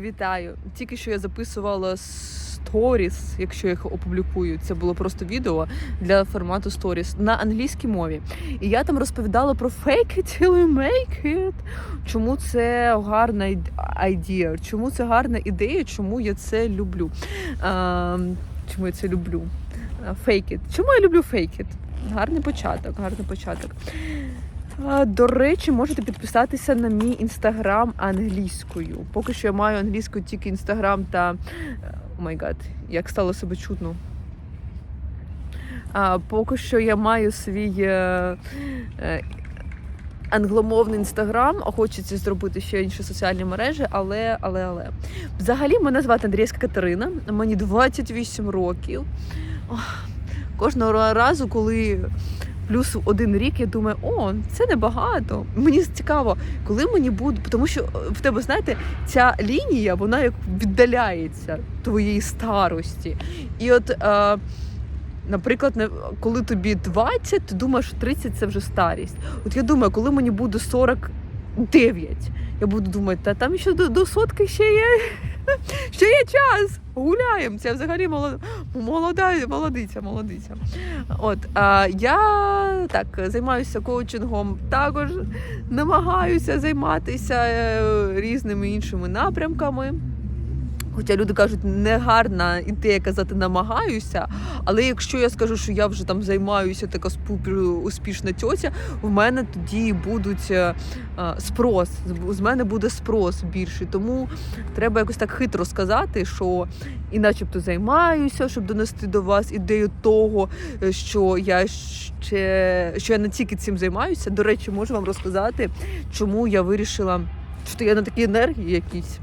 Вітаю! Тільки що я записувала сторіс, якщо їх опублікую. Це було просто відео для формату сторіс на англійській мові. І я там розповідала про fake it till you make it. Чому це гарна ід- ідея, чому це гарна ідея, чому я це люблю. А, чому я це люблю? Fake it. Чому я люблю fake it? Гарний початок, гарний початок. До речі, можете підписатися на мій інстаграм англійською. Поки що я маю англійською тільки інстаграм та о май гад, як стало себе чутно. А, поки що я маю свій е, е, англомовний інстаграм, а хочеться зробити ще інші соціальні мережі, але, але, але. Взагалі, мене звати Андрійська Катерина, мені 28 років. Ох, Кожного разу, коли плюс один рік, я думаю, о, це небагато. Мені цікаво, коли мені буде, тому що е, в тебе, знаєте, ця лінія, вона як віддаляється твоєї старості. І от, е, наприклад, коли тобі 20, ти думаєш, що 30 це вже старість. От я думаю, коли мені буде 49, я буду думати, та там ще до, до сотки ще є. Ще є час, гуляємо. Це взагалі молода молодиця, молодиця. От а я так займаюся коучингом, також намагаюся займатися е, різними іншими напрямками. Хоча люди кажуть, негарна ідея казати намагаюся, але якщо я скажу, що я вже там займаюся така успішна тьотя, в мене тоді будуть е, е, спрос. з- мене буде спрос більший. Тому треба якось так хитро сказати, що і начебто займаюся, щоб донести до вас ідею того, е, що я ще що я не тільки цим займаюся. До речі, можу вам розказати, чому я вирішила, що я на такій енергії якійсь.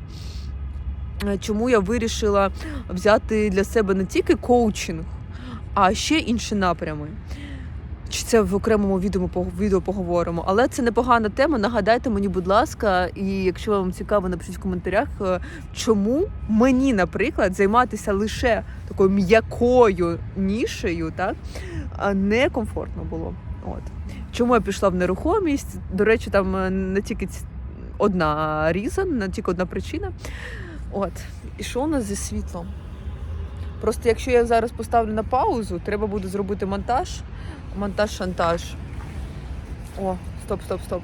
Е, Чому я вирішила взяти для себе не тільки коучинг, а ще інші напрями. Чи це в окремому відео, поговоримо, але це непогана тема. Нагадайте мені, будь ласка, і якщо вам цікаво, напишіть в коментарях, е, чому мені, наприклад, займатися лише такою м'якою нішею, так а не комфортно було. От чому я пішла в нерухомість? До речі, там е, не тільки одна різон, не тільки одна причина. От, і що у нас зі світлом? Просто якщо я зараз поставлю на паузу, треба буде зробити монтаж. Монтаж-шантаж. О, стоп, стоп, стоп.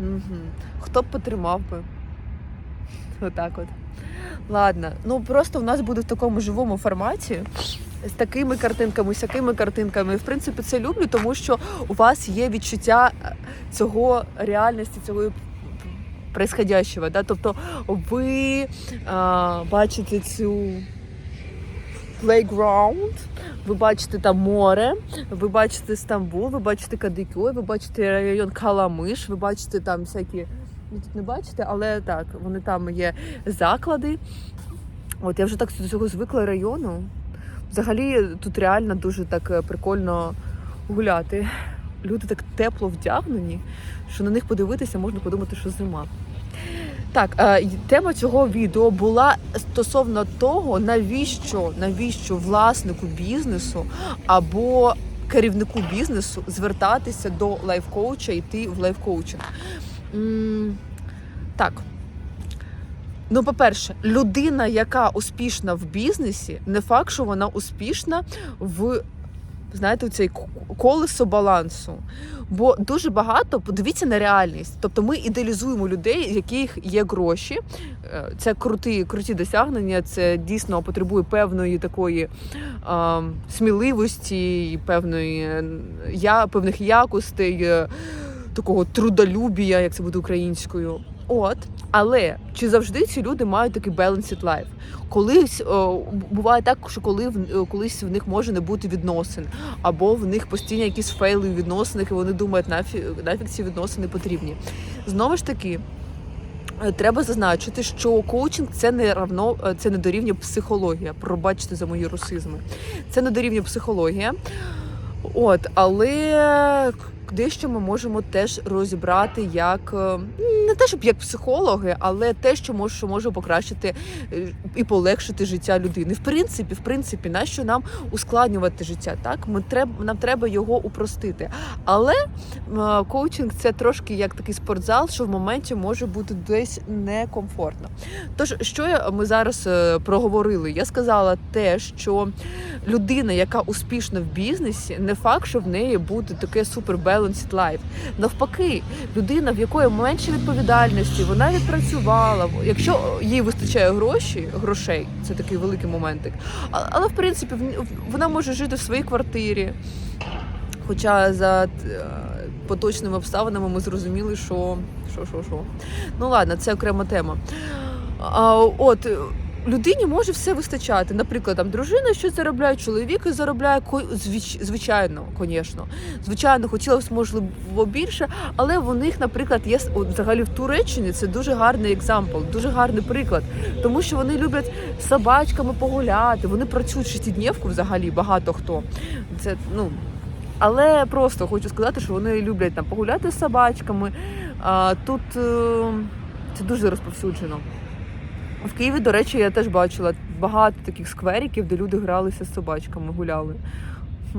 Угу. Хто б потримав би? Отак от. Ладно, ну просто в нас буде в такому живому форматі. З такими картинками, з такими картинками. В принципі, це люблю, тому що у вас є відчуття е, цього реальності, цього происходящего. Да? Тобто ви а, бачите цю playground, ви бачите там море, ви бачите Стамбул, ви бачите Кадикьой, ви бачите район Каламиш, ви бачите там всякі. Ви тут не бачите, але так, вони там є заклади. От я вже так до цього звикла району. Взагалі тут реально дуже так е, прикольно гуляти. Люди так тепло вдягнені, що на них подивитися можна подумати, що зима. Так, е, тема цього відео була стосовно того, навіщо, навіщо власнику бізнесу або керівнику бізнесу звертатися до лайфкоуча, йти в лайфкоучинг. Так. Ну, по-перше, людина, яка успішна в бізнесі, не факт, що вона успішна в знаєте, цей колесо балансу. Бо дуже багато подивіться на реальність. Тобто ми ідеалізуємо людей, в яких є гроші. Е, Це круті, круті досягнення. Це дійсно потребує певної такої е, сміливості, певної я, певних якостей, е, такого трудолюбія, як це буде українською. От, але чи завжди ці люди мають такий balanced life? Колись о, буває так, що коли в колись в них може не бути відносин, або в них постійно якісь фейли у відносинах, і вони думають, нафіг, нафіг ці відносини потрібні. Знову ж таки. е, Треба зазначити, що коучинг це не равно, е, це не дорівнює психологія. Пробачте за мої русизми. Це не дорівнює психологія. От, але дещо ми можемо теж розібрати як е, не те, щоб як психологи, але те, що може, що може покращити е, і полегшити життя людини. В принципі, в принципі, нащо нам ускладнювати життя? Так, ми треба нам треба його упростити. Але коучинг це трошки як такий спортзал, що в моменті може бути десь некомфортно. Тож, що ми зараз е, проговорили? Я сказала те, що людина, яка успішна в бізнесі, не факт, що в неї буде таке супер balanced life. Навпаки, людина, в якої менше відповідальності, вона відпрацювала. Якщо їй вистачає гроші, грошей, це такий великий моментик. Але в принципі вона може жити в своїй квартирі. Хоча за е, поточними обставинами ми зрозуміли, що що, що, що. Ну ладно, це окрема тема. А, от людині може все вистачати. Наприклад, там дружина щось заробляє, чоловік заробляє звичайно, звісно. Звичайно, хотілося можливо більше, але в них, наприклад, є от, взагалі в Туреччині це дуже гарний екзампл, дуже гарний приклад, тому що вони люблять собачками погуляти. Вони працюють шестидневку взагалі багато хто. Це ну. Але просто хочу сказати, що вони люблять там погуляти з собачками. А, тут е, це дуже розповсюджено. В Києві, до речі, я теж бачила багато таких сквериків, де люди гралися з собачками, гуляли. Хм.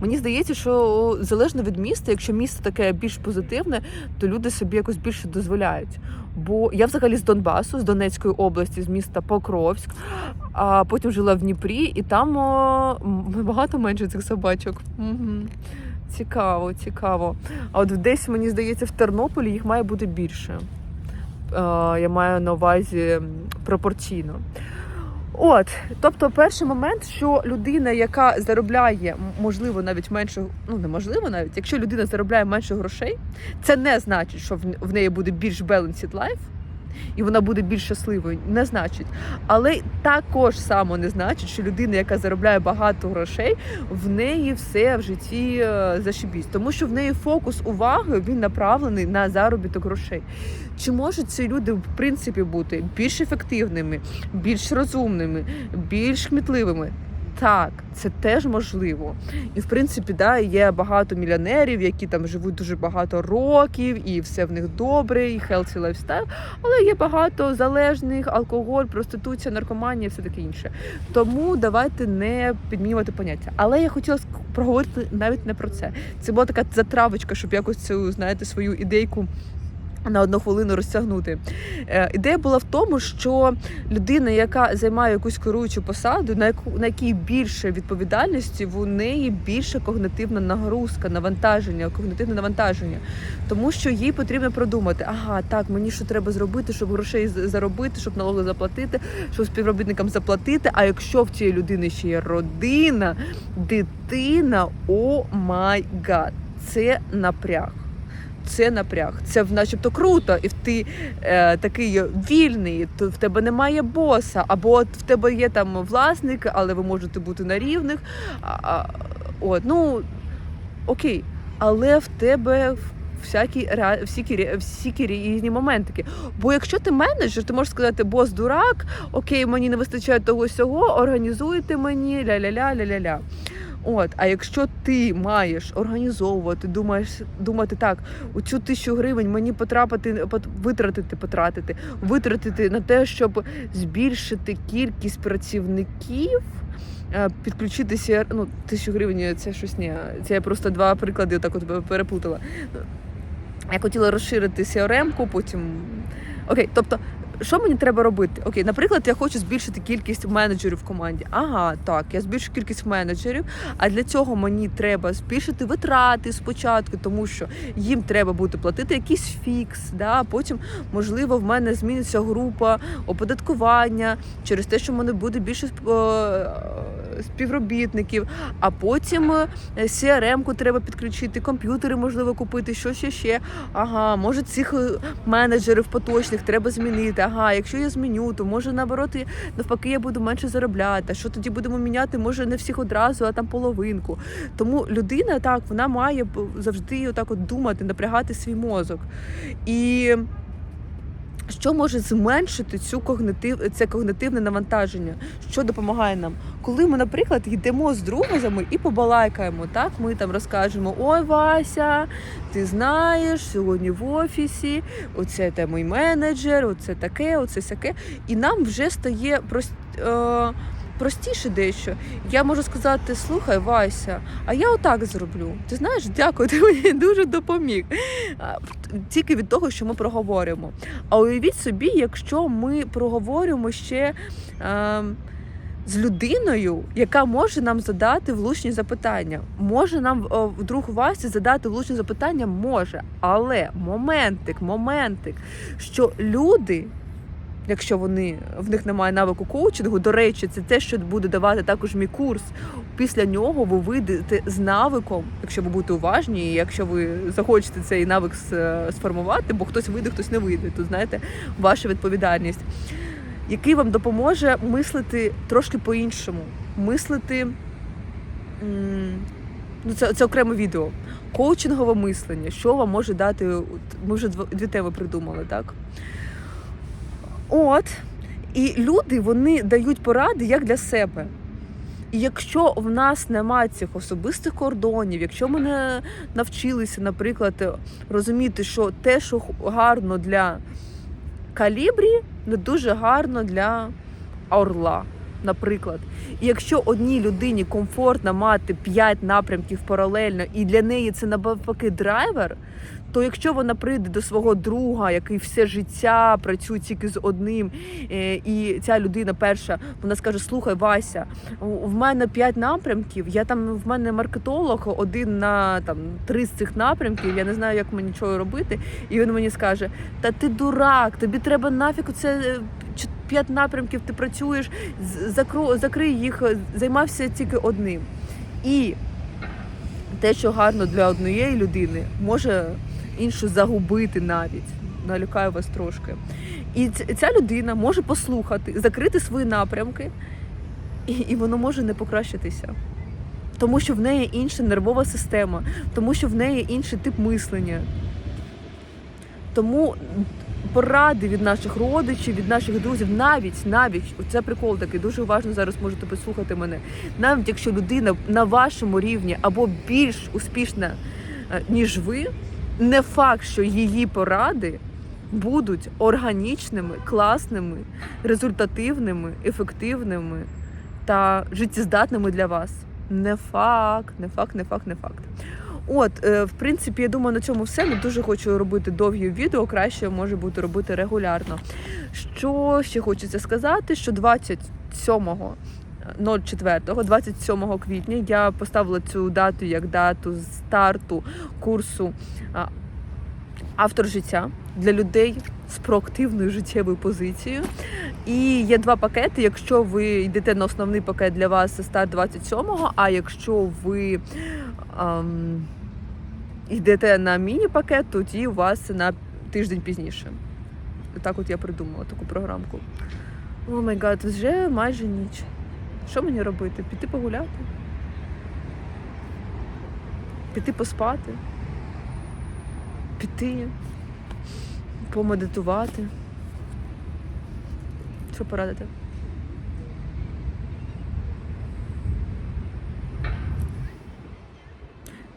Мені здається, що залежно від міста, якщо місто таке більш позитивне, то люди собі якось більше дозволяють. Бо я взагалі з Донбасу, з Донецької області, з міста Покровськ, а потім жила в Дніпрі, і там о, багато менше цих собачок. Угу. Цікаво, цікаво. А от десь мені здається, в Тернополі їх має бути більше. Я маю на увазі пропорційно. От, тобто, перший момент, що людина, яка заробляє, можливо, навіть менше, ну неможливо навіть, якщо людина заробляє менше грошей, це не значить, що в, неї буде більш balanced life, і вона буде більш щасливою. Не значить. Але також само не значить, що людина, яка заробляє багато грошей, в неї все в житті е, зашибісь. Тому що в неї фокус уваги він направлений на заробіток грошей. Чи можуть ці люди в принципі бути більш ефективними, більш розумними, більш кмітливими? Так, це теж можливо. І в принципі, да, є багато мільйонерів, які там живуть дуже багато років, і все в них добре, і healthy lifestyle, але є багато залежних, алкоголь, проституція, наркоманія, все таке інше. Тому давайте не підмінювати поняття. Але я хотіла проговорити навіть не про це. Це була така затравочка, щоб якось цю, знаєте, свою ідейку. На одну хвилину розтягнути. Е, ідея була в тому, що людина, яка займає якусь керуючу посаду, на яку на якій більше відповідальності, в неї більше когнитивна нагрузка, навантаження, когнитивне навантаження. Тому що їй потрібно продумати, ага, так, мені що треба зробити, щоб грошей заробити, щоб налоги заплатити, щоб співробітникам заплатити. А якщо в цієї людини ще є родина, дитина, о май гад, це напряг. Це напряг, це начебто круто, і ти е, такий вільний, то в тебе немає боса, або в тебе є там власник, але ви можете бути на рівних. А, от, ну окей, але в тебе всякі ре- всякі різні моментики. Бо якщо ти менеджер, ти можеш сказати, бос дурак, окей, мені не вистачає того сього, організуйте мені ля-ля-ля, ля-ля-ля. От, а якщо ти маєш організовувати, думаєш, думати так, у цю тисячу гривень мені потрапити, пот- витратити, потратити, витратити на те, щоб збільшити кількість працівників. е, Підключитися, ну, тисячу гривень це щось ні. Це я просто два приклади отак от переплутала. Я хотіла розширити CRM-ку, потім. Окей, тобто, що мені треба робити? Окей, наприклад, я хочу збільшити кількість менеджерів в команді. Ага, так, я збільшу кількість менеджерів, а для цього мені треба збільшити витрати спочатку, тому що їм треба буде платити якийсь фікс. Да? Потім, можливо, в мене зміниться група оподаткування через те, що в мене буде більше е, співробітників, а потім е, CRM-ку треба підключити, комп'ютери можливо купити, що ще ще. Ага, може цих е, менеджерів поточних треба змінити. Ага, якщо я зміню, то може наоборот навпаки я буду менше заробляти. Що тоді будемо міняти? Може не всіх одразу, а там половинку. Тому людина так вона має завжди отак от думати, напрягати свій мозок. І що може зменшити цю когнитив, це когнитивне навантаження? Що допомагає нам? коли ми, наприклад, йдемо з друзями і побалайкаємо, так ми там розкажемо: Ой, Вася, ти знаєш, сьогодні в офісі, оце те мій менеджер, оце таке, оце сяке. І нам вже стає просто. е, простіше дещо. Я можу сказати: слухай, Вася, а я отак зроблю. Ти знаєш, дякую, ти мені дуже допоміг. Тільки від того, що ми проговоримо. А уявіть собі, якщо ми проговоримо ще. Е, з людиною, яка може нам задати влучні запитання. Може нам о, вдруг Васі задати влучні запитання? Може. Але моментик, моментик, що люди, якщо вони в них немає навику коучингу, до речі, це те, що буде давати також мій курс. Після нього ви вийдете з навиком, якщо ви будете уважні, і якщо ви захочете цей навик сформувати, бо хтось вийде, хтось не вийде. Тут знаєте, ваша відповідальність який вам допоможе мислити трошки по-іншому. Мислити. Ну, це, це окреме відео. Коучингове мислення. Що вам може дати. Ми вже дв- дві теми придумали, так? От. І люди вони дають поради як для себе. І якщо в нас немає цих особистих кордонів, якщо ми не навчилися, наприклад, розуміти, що те, що гарно для калібрі, не дуже гарно для орла, наприклад. І якщо одній людині комфортно мати 5 напрямків паралельно, і для неї це навпаки драйвер, то якщо вона прийде до свого друга, який все життя працює тільки з одним, е, і ця людина перша, вона скаже: Слухай, Вася, в мене 5 напрямків, я там в мене маркетолог один на там три з цих напрямків, я не знаю, як мені чого робити. І він мені скаже: Та ти дурак, тобі треба нафіг це п'ять напрямків, ти працюєш, закро, закрий їх, е, займався тільки одним. І те, що гарно для однієї людини, може іншу загубити навіть. Налякаю вас трошки. І ця людина може послухати, закрити свої напрямки, і, і воно може не покращитися. Тому що в неї інша нервова система, тому що в неї інший тип мислення. Тому поради від наших родичів, від наших друзів, навіть навіть це прикол такий, дуже уважно зараз можете послухати мене. Навіть якщо людина на вашому рівні або більш успішна, е, ніж ви, не факт, що її поради будуть органічними, класними, результативними, ефективними та життєздатними для вас. Не факт, не факт, не факт, не факт. От, е, в принципі, я думаю, на цьому все. Не дуже хочу робити довгі відео, краще може бути робити регулярно. Що ще хочеться сказати, що 27 04, 27 квітня я поставила цю дату як дату старту курсу автор життя для людей з проактивною життєвою позицією. І є два пакети. Якщо ви йдете на основний пакет для вас, старт 27-го, а якщо ви ем, йдете на міні-пакет, тоді у вас на тиждень пізніше. Так от я придумала таку програмку. О май гад, вже майже ніч. Що мені робити? Піти погуляти? Піти поспати? Піти, помедитувати. Що порадити?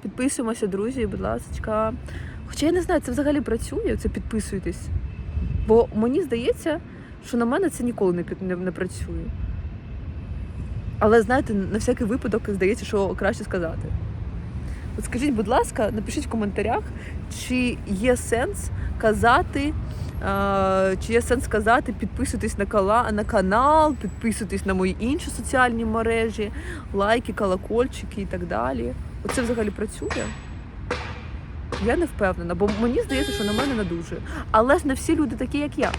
Підписуємося, друзі, будь ласка. Хоча я не знаю, це взагалі працює, це підписуйтесь. Бо мені здається, що на мене це ніколи не, не, не працює. Але знаєте, на всякий випадок здається, що краще сказати. От скажіть, будь ласка, напишіть в коментарях, чи є сенс казати, е, чи є сенс казати, підписуйтесь на, кала, на канал, підписуйтесь на мої інші соціальні мережі, лайки, колокольчики і так далі. Оце взагалі працює? Я не впевнена, бо мені здається, що на мене не дуже. Але ж не всі люди такі, як я.